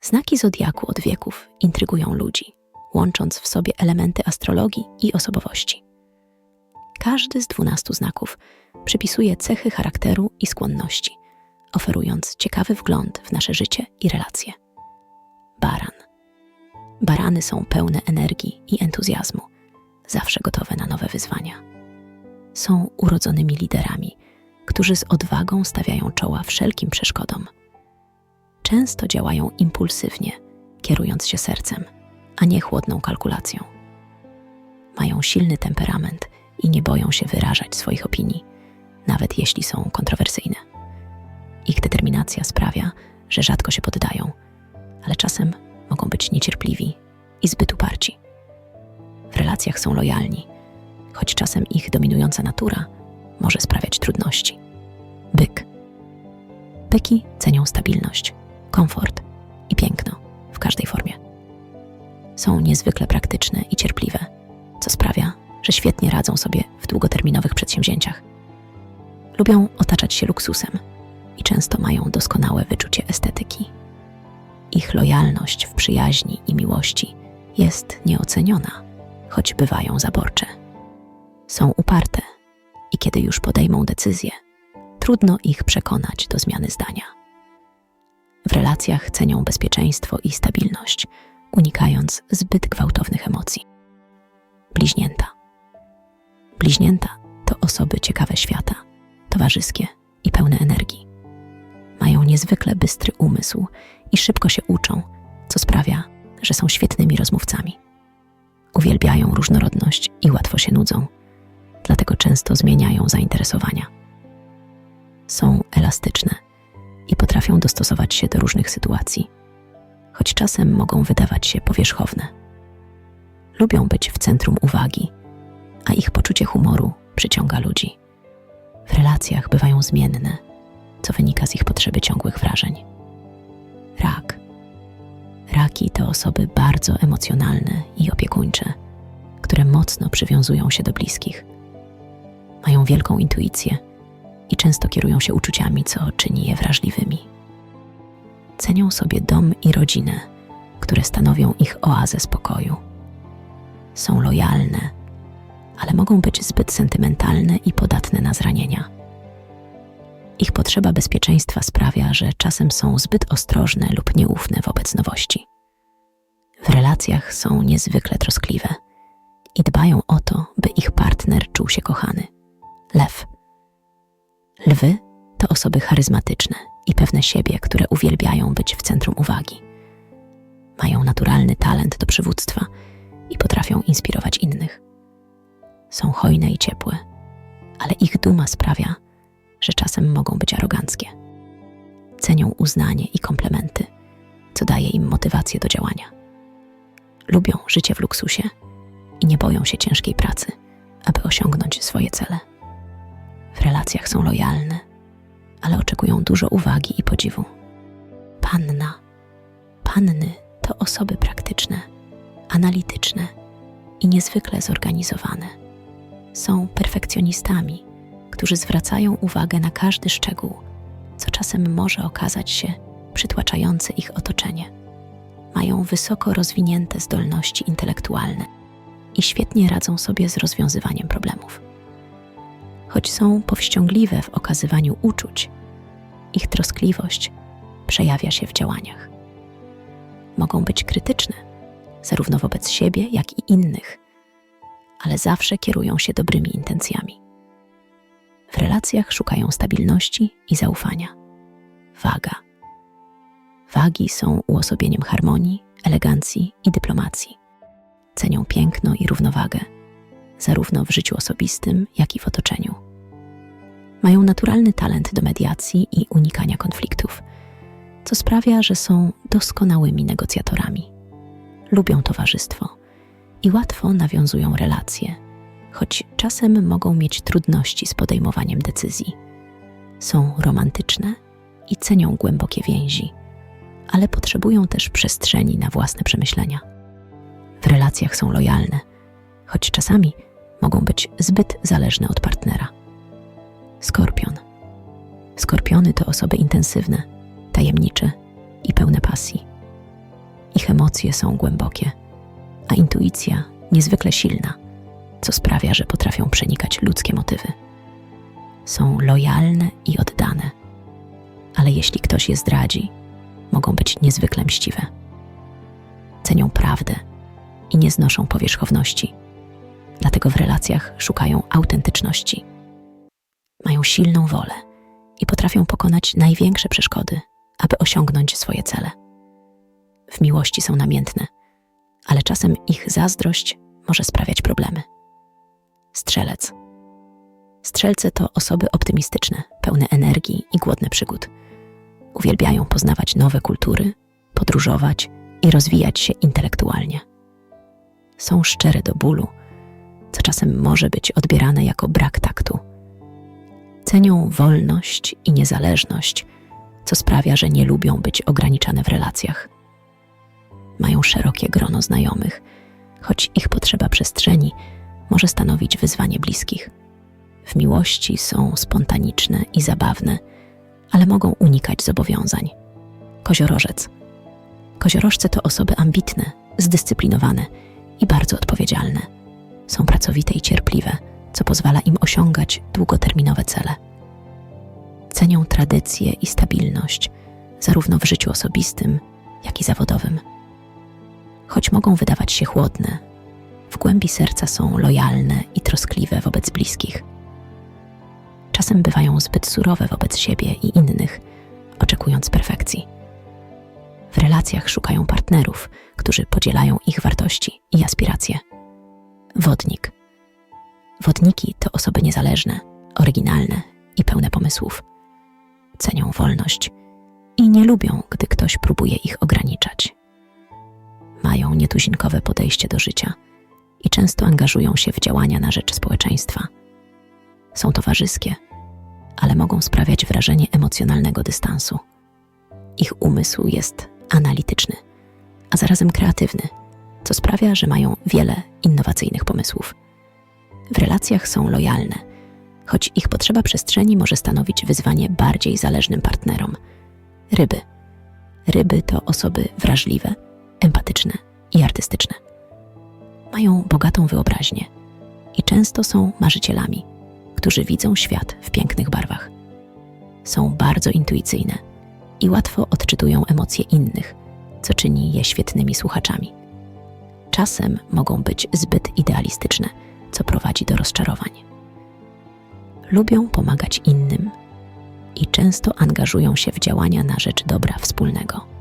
Znaki zodiaku od wieków intrygują ludzi, łącząc w sobie elementy astrologii i osobowości. Każdy z dwunastu znaków przypisuje cechy charakteru i skłonności, oferując ciekawy wgląd w nasze życie i relacje. Baran. Barany są pełne energii i entuzjazmu, zawsze gotowe na nowe wyzwania. Są urodzonymi liderami, którzy z odwagą stawiają czoła wszelkim przeszkodom. Często działają impulsywnie, kierując się sercem, a nie chłodną kalkulacją. Mają silny temperament i nie boją się wyrażać swoich opinii, nawet jeśli są kontrowersyjne. Ich determinacja sprawia, że rzadko się poddają, ale czasem mogą być niecierpliwi i zbyt uparci. W relacjach są lojalni, choć czasem ich dominująca natura może sprawiać trudności. Byk. Byki cenią stabilność, komfort i piękno w każdej formie. Są niezwykle praktyczne i cierpliwe, co sprawia, że świetnie radzą sobie w długoterminowych przedsięwzięciach. Lubią otaczać się luksusem i często mają doskonałe wyczucie estetyki. Ich lojalność w przyjaźni i miłości jest nieoceniona, choć bywają zaborcze. Są uparte i kiedy już podejmą decyzję, trudno ich przekonać do zmiany zdania. W relacjach cenią bezpieczeństwo i stabilność, unikając zbyt gwałtownych emocji. Bliźnięta. Bliźnięta to osoby ciekawe świata, towarzyskie i pełne energii. Mają niezwykle bystry umysł i szybko się uczą, co sprawia, że są świetnymi rozmówcami. Uwielbiają różnorodność i łatwo się nudzą, dlatego często zmieniają zainteresowania. Są elastyczne i potrafią dostosować się do różnych sytuacji, choć czasem mogą wydawać się powierzchowne. Lubią być w centrum uwagi, a ich poczucie humoru przyciąga ludzi. W relacjach bywają zmienne, co wynika z ich potrzeby ciągłych wrażeń. Rak. Raki to osoby bardzo emocjonalne i opiekuńcze, które mocno przywiązują się do bliskich. Mają wielką intuicję i często kierują się uczuciami, co czyni je wrażliwymi. Cenią sobie dom i rodzinę, które stanowią ich oazę spokoju. Są lojalne, ale mogą być zbyt sentymentalne i podatne na zranienia. Ich potrzeba bezpieczeństwa sprawia, że czasem są zbyt ostrożne lub nieufne wobec nowości. W relacjach są niezwykle troskliwe i dbają o to, by ich partner czuł się kochany. Lew. Lwy to osoby charyzmatyczne i pewne siebie, które uwielbiają być w centrum uwagi. Mają naturalny talent do przywództwa i potrafią inspirować innych. Są hojne i ciepłe, ale ich duma sprawia, że czasem mogą być aroganckie. Cenią uznanie i komplementy, co daje im motywację do działania. Lubią życie w luksusie i nie boją się ciężkiej pracy, aby osiągnąć swoje cele. W relacjach są lojalne, ale oczekują dużo uwagi i podziwu. Panna. Panny to osoby praktyczne, analityczne i niezwykle zorganizowane. Są perfekcjonistami, którzy zwracają uwagę na każdy szczegół, co czasem może okazać się przytłaczające ich otoczenie. Mają wysoko rozwinięte zdolności intelektualne i świetnie radzą sobie z rozwiązywaniem problemów. Choć są powściągliwe w okazywaniu uczuć, ich troskliwość przejawia się w działaniach. Mogą być krytyczne, zarówno wobec siebie, jak i innych, ale zawsze kierują się dobrymi intencjami. W relacjach szukają stabilności i zaufania. Waga. Wagi są uosobieniem harmonii, elegancji i dyplomacji. Cenią piękno i równowagę, zarówno w życiu osobistym, jak i w otoczeniu. Mają naturalny talent do mediacji i unikania konfliktów, co sprawia, że są doskonałymi negocjatorami. Lubią towarzystwo i łatwo nawiązują relacje, choć czasem mogą mieć trudności z podejmowaniem decyzji. Są romantyczne i cenią głębokie więzi, ale potrzebują też przestrzeni na własne przemyślenia. W relacjach są lojalne, choć czasami mogą być zbyt zależne od partnera. Skorpion. Skorpiony to osoby intensywne, tajemnicze i pełne pasji. Ich emocje są głębokie, a intuicja niezwykle silna, co sprawia, że potrafią przenikać ludzkie motywy. Są lojalne i oddane, ale jeśli ktoś je zdradzi, mogą być niezwykle mściwe. Cenią prawdę i nie znoszą powierzchowności, dlatego w relacjach szukają autentyczności. Mają silną wolę i potrafią pokonać największe przeszkody, aby osiągnąć swoje cele. W miłości są namiętne, ale czasem ich zazdrość może sprawiać problemy. Strzelec. Strzelce to osoby optymistyczne, pełne energii i głodne przygód. Uwielbiają poznawać nowe kultury, podróżować i rozwijać się intelektualnie. Są szczere do bólu, co czasem może być odbierane jako brak taktu. Cenią wolność i niezależność, co sprawia, że nie lubią być ograniczane w relacjach. Mają szerokie grono znajomych, choć ich potrzeba przestrzeni może stanowić wyzwanie bliskich. W miłości są spontaniczne i zabawne, ale mogą unikać zobowiązań. Koziorożec. Koziorożce to osoby ambitne, zdyscyplinowane i bardzo odpowiedzialne. Są pracowite i cierpliwe, co pozwala im osiągać długoterminowe cele. Cenią tradycję i stabilność, zarówno w życiu osobistym, jak i zawodowym. Choć mogą wydawać się chłodne, w głębi serca są lojalne i troskliwe wobec bliskich. Czasem bywają zbyt surowe wobec siebie i innych, oczekując perfekcji. W relacjach szukają partnerów, którzy podzielają ich wartości i aspiracje. Wodnik. Wodniki to osoby niezależne, oryginalne i pełne pomysłów. Cenią wolność i nie lubią, gdy ktoś próbuje ich ograniczać. Mają nietuzinkowe podejście do życia i często angażują się w działania na rzecz społeczeństwa. Są towarzyskie, ale mogą sprawiać wrażenie emocjonalnego dystansu. Ich umysł jest analityczny, a zarazem kreatywny, co sprawia, że mają wiele innowacyjnych pomysłów. W relacjach są lojalne, choć ich potrzeba przestrzeni może stanowić wyzwanie bardziej zależnym partnerom. Ryby. Ryby to osoby wrażliwe, empatyczne i artystyczne. Mają bogatą wyobraźnię i często są marzycielami, którzy widzą świat w pięknych barwach. Są bardzo intuicyjne i łatwo odczytują emocje innych, co czyni je świetnymi słuchaczami. Czasem mogą być zbyt idealistyczne, co prowadzi do rozczarowań. Lubią pomagać innym i często angażują się w działania na rzecz dobra wspólnego.